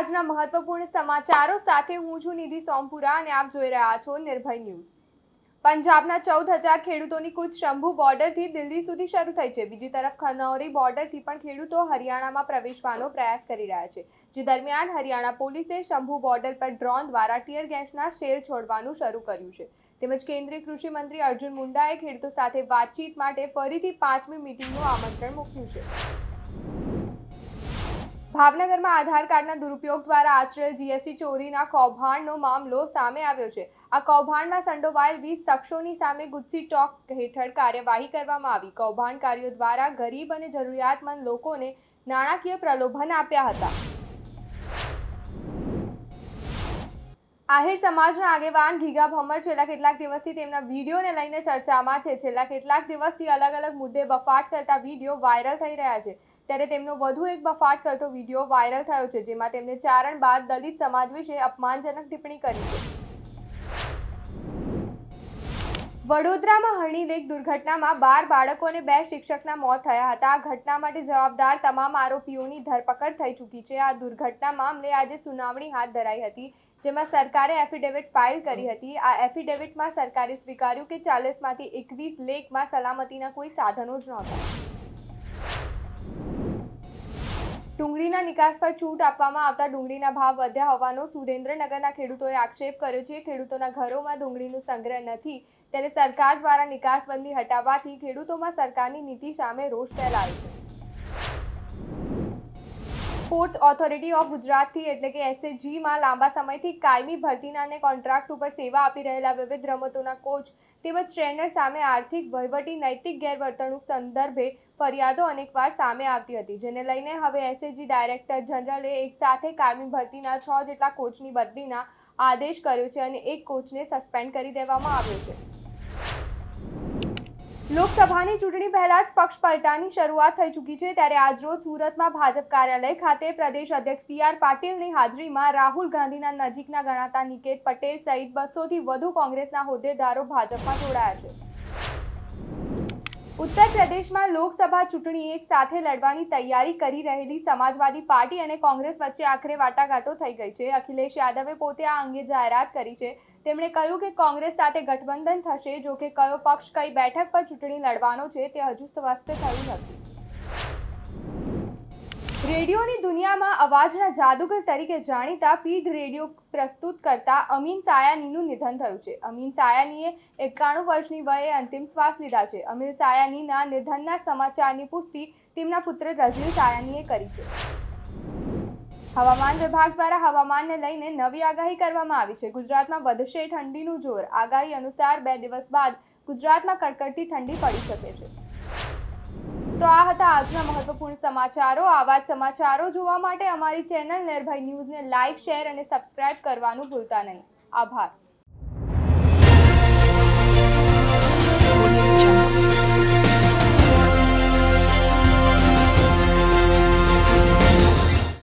આજના મહત્વપૂર્ણ સમાચારો સાથે હું છું નિધિ સોમપુરા અને આપ જોઈ રહ્યા છો નિર્ભય ન્યૂઝ. પંજાબના ચૌદ હજાર ખેડૂતોની કૂચ શંભુ બોર્ડરથી દિલ્હી સુધી શરૂ થઈ છે. બીજી તરફ ખનૌરી બોર્ડરથી પણ ખેડૂતો હરિયાણામાં પ્રવેશવાનો પ્રયાસ કરી રહ્યા છે. જે દરમિયાન હરિયાણા પોલીસે શંભુ બોર્ડર પર ડ્રોન દ્વારા ટીયર ગેસના શેર છોડવાનું શરૂ કર્યું છે. તેમજ કેન્દ્રીય કૃષિ મંત્રી અર્જુન મુંડાએ ખેડૂતો સાથે વાતચીત માટે ફરીથી પાંચમી મીટિંગનું આમંત્રણ મૂક્યું છે. ભાવનગરમાં આધાર કાર્ડના દુરુપયોગ દ્વારા આચરેલ જીએસટી ચોરીના કૌભાંડનો મામલો સામે આવ્યો છે. આ કૌભાંડમાં સંડોવાયેલ વીસ શખ્સોની સામે ગુજસી ટોક હેઠળ કાર્યવાહી કરવામાં આવી. કૌભાંડકારીઓ દ્વારા ગરીબ અને જરૂરિયાતમંદ લોકોને નાણાકીય પ્રલોભન આપ્યા હતા. આહિર સમાજના આગેવાન ગીગા ભમર છેલ્લા કેટલાક દિવસથી તેમના વિડીયોને લઈને ચર્ચામાં છે. છેલ્લા કેટલાક દિવસથી અલગ અલગ મુદ્દે બફાટ કરતા વીડિયો વાયરલ થઈ રહ્યા છે. ત્યારે તેમનો વધુ એક બફાટ કરતો વીડિયો વાયરલ થયો છે, જેમાં તેમને ચારણ બાદ દલિત સમાજ વિશે અપમાનજનક ટિપ્પણી કરી છે. વડોદરામાં હરણી લેક દુર્ઘટનામાં બાર બાળકો અને બે શિક્ષકના મોત થયા હતા. આ ઘટના માટે જવાબદાર તમામ આરોપીઓની ધરપકડ થઈ ચૂકી છે. આ દુર્ઘટના મામલે આજે સુનાવણી હાથ ધરાઈ હતી, જેમાં સરકારે એફિડેવિટ ફાઇલ કરી હતી. આ એફિડેવિટમાં સરકારે સ્વીકાર્યું કે ચાલીસમાંથી એકવીસ લેકમાં સલામતીના કોઈ સાધનો જ નહોતા. ડુંગળીના નિકાસ પર છૂટ આપવામાં આવતા ડુંગળીના ભાવ વધ્યા હોવાનો સુરેન્દ્રનગરના ખેડૂતોએ આક્ષેપ કર્યો છે. ખેડૂતોના ઘરોમાં ડુંગળીનો સંગ્રહ નથી. ત્યારે સરકાર દ્વારા નિકાસબંધી હટાવવાથી ખેડૂતોમાં સરકારની નીતિ સામે રોષ ફેલાયો છે. સ્પોર્ટ્સ ઓથોરિટી ઓફ ગુજરાતથી એટલે કે એસએજીમાં લાંબા સમયથી કાયમી ભરતીના અને કોન્ટ્રાક્ટ ઉપર સેવા આપી રહેલા વિવિધ રમતોના કોચ તેમજ ટ્રેનર સામે આર્થિક વહીવટી, નૈતિક ગેરવર્તણૂક સંદર્ભે ફરિયાદો અનેકવાર સામે આવતી હતી, જેને લઈને હવે એસએજી ડાયરેક્ટર જનરલે એક સાથે કાયમી ભરતીના છ જેટલા કોચની બદલીના આદેશ કર્યો છે અને એક કોચને સસ્પેન્ડ કરી દેવામાં આવ્યો છે. લોકસભાની ચૂંટણી પહેલા જ પક્ષ પલટાની શરૂઆત થઈ ચૂકી છે. ત્યારે આજરોજ સુરતમાં ભાજપ કાર્યાલય ખાતે પ્રદેશ અધ્યક્ષ સી આર પાટીલની હાજરીમાં રાહુલ ગાંધીના નજીકના ગણાતા નિકેત પટેલ સહિત બસોથી વધુ કોંગ્રેસના હોદ્દેદારો ભાજપમાં જોડાયા છે. ઉત્તર પ્રદેશમાં લોકસભા ચૂંટણી એક સાથે લડવાની તૈયારી કરી રહેલી સમાજવાદી પાર્ટી અને કોંગ્રેસ વચ્ચે આખરે વાટાઘાટો થઈ ગઈ છે. અખિલેશ યાદવે પોતે આ અંગે જાહેરાત કરી છે. તેમણે કહ્યું કે કોંગ્રેસ સાથે ગઠબંધન થશે જો કે કયો પક્ષ કઈ બેઠક પર ચૂંટણી લડવાનો છે તે હજુ સ્પષ્ટ થયું નથી. રેડિયોની દુનિયામાં અવાજના જાદુગર તરીકે જાણીતા પીઢ રેડિયો પ્રસ્તુત કરતા અમીન સાયાનીનું નિધન થયું છે. અમીન સાયાનીએ એકાણું વર્ષની વયે અંતિમ શ્વાસ લીધા છે. અમીર સાયાનીના નિધનના સમાચારની પુષ્ટિ તેમના પુત્ર રઝીલ સાયાનીએ કરી છે. હવામાન વિભાગ દ્વારા હવામાનને લઈને નવી આગાહી કરવામાં આવી છે. ગુજરાતમાં વધશે ઠંડીનું જોર. આગાહી અનુસાર બે દિવસ બાદ ગુજરાતમાં કડકડતી ઠંડી પડી શકે છે. તો આ હતા આજના મહત્વપૂર્ણ સમાચારો. આવા સમાચારો જોવા માટે અમારી ચેનલ નિર્ભય ન્યૂઝને લાઇક શેર અને સબસ્ક્રાઇબ કરવાનું ભૂલતા નહીં. આભાર.